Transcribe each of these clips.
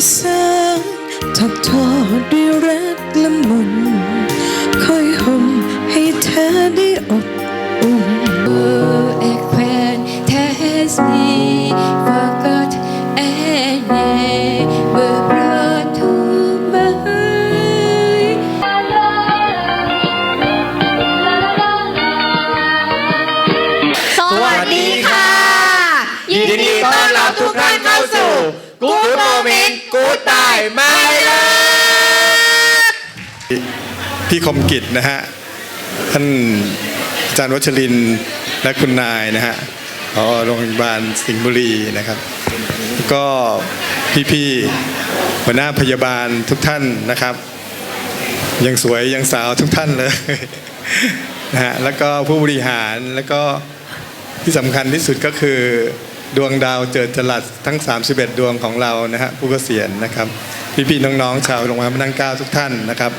แสงถักทอด้วยรักละมุนคอยห่มให้เธอได้อบอุ่น Ekven test me forgot and brought to mind สวัสดีค่ะ ยินดีต้อนรับทุกท่านเข้าสู่ กู๊ดโมเมนต์กู๊ดตายไม่เลิกพี่คมกิจนะฮะ ท่านอาจารย์วัชรินและคุณนายนะฮะพอโรงพยาบาลสิงห์บุรีนะครับ ก็พี่ๆหัวหน้าพยาบาลทุกท่านนะครับ ยังสวยยังสาวทุกท่านเลยนะฮะแล้วก็ผู้บริหารแล้วก็ที่สำคัญที่สุดก็คือ ดวงดาวเจิดจรัสทั้ง 31 ดวงของเรานะฮะผู้เกษียณนะครับ พี่ๆน้องๆชาวโรงพยาบาลพระนั่งเกล้าทุกท่านนะครับ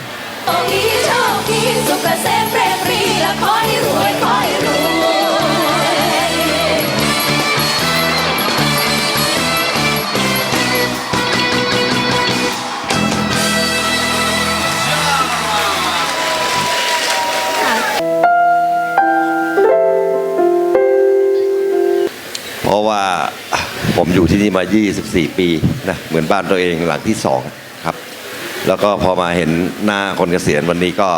ขอให้โชคดีสุขเกษมเปรมปรีและขอให้รวยขอ ราะว่าผมอยู่ที่นี่มา 24 ปีนะเหมือนบ้านตัวเองหลังที่สองครับ แล้วก็พอมาเห็นหน้าคนเกษียณวันนี้ก็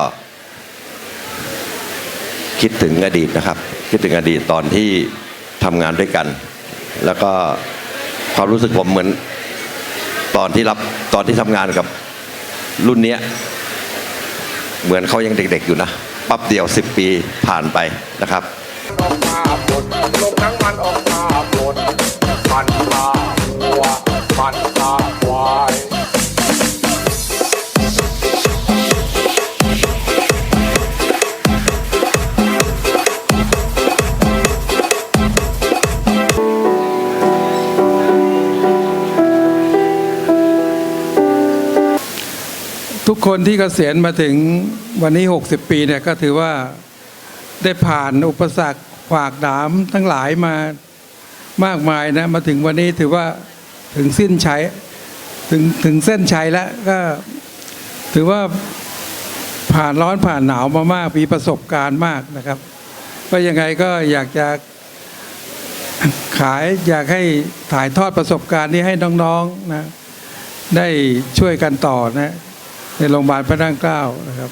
คิดถึงอดีตนะครับ คิดถึงอดีตตอนที่ทำงานด้วยกัน แล้วก็ความรู้สึกผมเหมือน ตอนที่รับตอนที่ทำงานกับรุ่นเนี้ยเหมือนเขายังเด็กๆอยู่นะปั๊บเดียว 10 ปีผ่านไปนะครับ ดลมทั้งมันออกมาปลดมันตาหัวมันตาควายทุกคนที่เกษียณมาถึงวันนี้ 60 ปีเนี่ยก็ถือว่าได้ผ่านอุปสรรค ขวากหนามทั้งหลายมามากมายนะมาถึงวันนี้ถือว่าถึงสิ้นชัยถึงถึงเส้นชัยแล้วก็ถือว่าผ่านร้อนผ่านหนาวมามากมีประสบการณ์มากนะครับ ก็ยังไงก็อยากจะขายอยากให้ถ่ายทอดประสบการณ์นี้ให้น้องๆนะได้ช่วยกันต่อนะในโรงพยาบาลพระนั่งเกล้านะครับ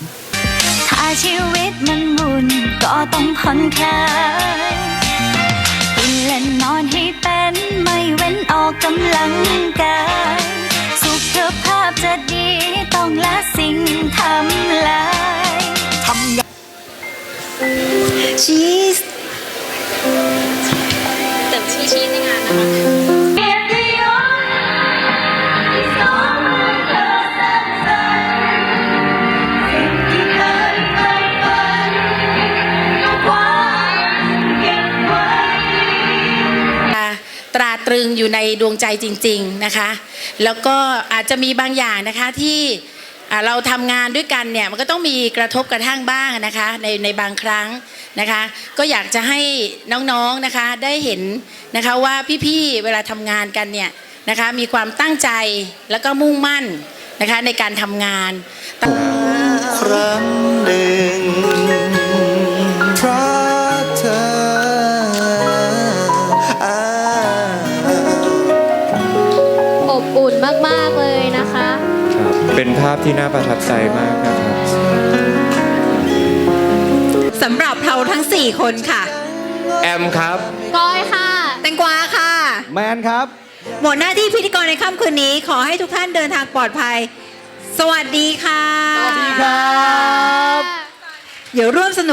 ชีวิตมันหมุนก็ต้องผ่อนคลายกินและนอนให้เป็นไม่เว้นออกกำลังกาย สุขภาพจะดีต้องละสิ่งทำลายชีส ตราตรึงอยู่ในดวงใจจริง ๆนะคะ แล้วก็อาจจะมีบางอย่างนะคะที่เราทำงานด้วยกันเนี่ยมันก็ต้องมีกระทบกระทั่งบ้างนะคะในในบางครั้งนะคะ ก็อยากจะให้น้องๆนะคะได้เห็นนะคะว่าพี่ๆเวลาทำงานกันเนี่ยนะคะมีความตั้งใจแล้วก็มุ่งมั่นนะคะในการทำงานครั้งหนึ่งาพที่น่าประทับใจมากนะครับสำหรับเราทั้ง 4 คนค่ะ แอมครับ ก้อยค่ะ แตงกวาค่ะ แมนครับ หมดหน้าที่พิธีกรในค่ำคืนนี้ ขอให้ทุกท่านเดินทางปลอดภัย สวัสดีค่ะ สวัสดีครับ เดี๋ยวร่วมสนุก